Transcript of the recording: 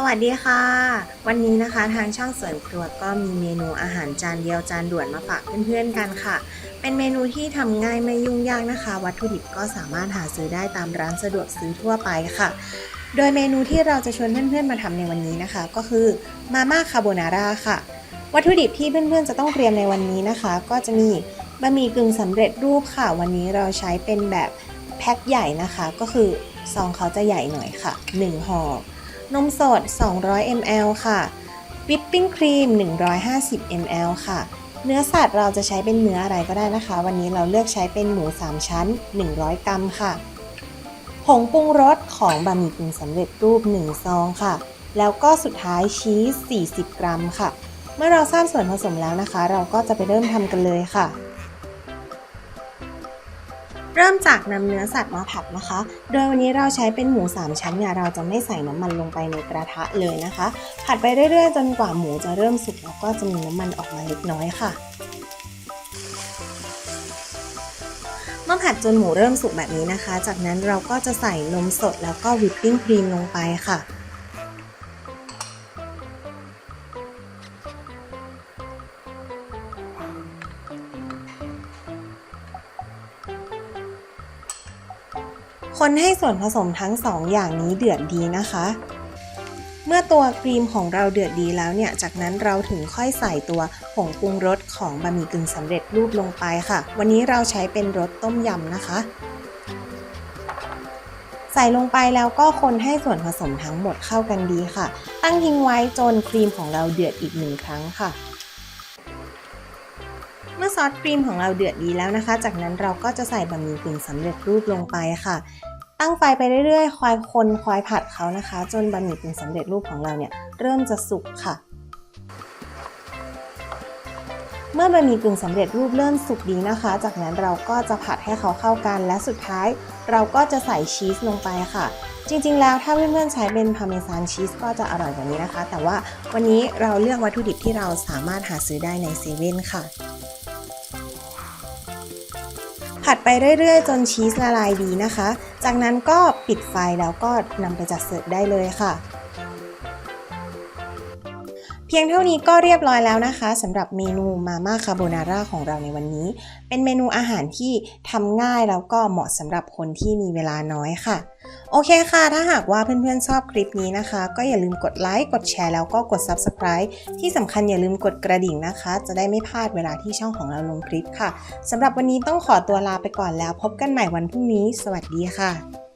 สวัสดีค่ะ วันนี้นะคะทางช่องสวนครัวก็มีเมนูอาหารจานเดียวจานด่วนมาฝากเพื่อนๆกันค่ะ เป็นเมนูที่ทำง่ายไม่ยุ่งยากนะคะ วัตถุดิบก็สามารถหาซื้อได้ตามร้านสะดวกซื้อทั่วไปค่ะ โดยเมนูที่เราจะชวนเพื่อนๆมาทำในวันนี้นะคะ ก็คือมาม่าคาโบนาร่าค่ะ วัตถุดิบที่เพื่อนๆจะต้องเตรียมในวันนี้นะคะ ก็จะมีบะหมี่กึ่งสำเร็จรูปค่ะ วันนี้เราใช้เป็นแบบแพ็คใหญ่นะคะ ก็คือซองเขาจะใหญ่หน่อยค่ะ1ห่อ นมสด 200 ml ค่ะวิปปิ้งครีม 150 ml ค่ะ เนื้อสัตว์เราจะใช้เป็นเนื้ออะไรก็ได้นะคะ วันนี้เราเลือกใช้เป็นหมู 3 ชั้น 100 กรัมค่ะ ผงปรุงรสของบะหมี่กึ่งสำเร็จรูป 1 ซองค่ะ แล้วก็สุดท้ายชีส 40 กรัมค่ะ เมื่อเราทราบส่วนผสมแล้วนะคะ เราก็จะไปเริ่มทำกันเลยค่ะ เริ่มจากนำเนื้อสัตว์มาผัดนะคะ โดยวันนี้เราใช้เป็นหมู 3 ชั้นเนี่ยเราจะไม่ใส่น้ำมันลงไปในกระทะเลยนะคะ ผัดไปเรื่อยๆ จนกว่าหมูจะเริ่มสุกแล้วก็จะมีน้ำมันออกมาเล็กน้อยค่ะเมื่อผัดจนหมูเริ่มสุกแบบนี้นะคะ จากนั้นเราก็จะใส่นมสดแล้วก็วิปปิ้งครีมลงไปค่ะ คนให้ส่วนผสมทั้งสองอย่างนี้เดือดดีนะคะ เมื่อตัวครีมของเราเดือดดีแล้วเนี่ย จากนั้นเราถึงค่อยใส่ตัวผงปรุงรสของบะหมี่กึ่งสำเร็จรูปลงไปค่ะ วันนี้เราใช้เป็นรสต้มยำนะคะ ใส่ลงไปแล้วก็คนให้ส่วนผสมทั้งหมดเข้ากันดีค่ะ ตั้งทิ้งไว้จนครีมของเราเดือดอีกหนึ่งครั้งค่ะ อซอสครีมของเราเดือดดีแล้วนะคะ จากนั้นเราก็จะใส่บะหมี่กึ่งสำเร็จรูปลงไปค่ะ ตั้งไฟไปเรื่อยๆ คอยคนคอยผัดเขานะคะ จนบะหมี่กึ่งสำเร็จรูปของเราเนี่ยเริ่มจะสุกค่ะ เมื่อบะหมี่กึ่งสำเร็จรูปเริ่มสุกดีนะคะ จากนั้นเราก็จะผัดให้เขาเข้ากัน และสุดท้าย เราก็จะใส่ชีสลงไปค่ะจริงๆ แล้วถ้าเพื่อนๆใช้เป็นพารเมซานชีสก็จะอร่อยกว่านี้นะคะ แต่ว่าวันนี้เราเลือกวัตถุดิบที่เราสามารถหาซื้อได้ในเซเว่นค่ะ ผัดไปเรื่อยๆ จนชีสละลายดีนะคะ จากนั้นก็ปิดไฟแล้วก็นำไปจัดเสิร์ฟได้เลยค่ะ เพียงเท่านี้ก็เรียบร้อยแล้วนะคะสำหรับเมนูมาม่าคาโบนาร่าของเราในวันนี้ เป็นเมนูอาหารที่ทำง่ายแล้วก็เหมาะสำหรับคนที่มีเวลาน้อยค่ะ โอเคค่ะ ถ้าหากว่าเพื่อนๆชอบคลิปนี้นะคะ ก็อย่าลืมกดไลค์กดแชร์แล้วก็กด Subscribe ที่สำคัญอย่าลืมกดกระดิ่งนะคะ จะได้ไม่พลาดเวลาที่ช่องของเราลงคลิปค่ะสำหรับวันนี้ต้องขอตัวลาไปก่อนแล้ว พบกันใหม่วันพรุ่งนี้ สวัสดีค่ะ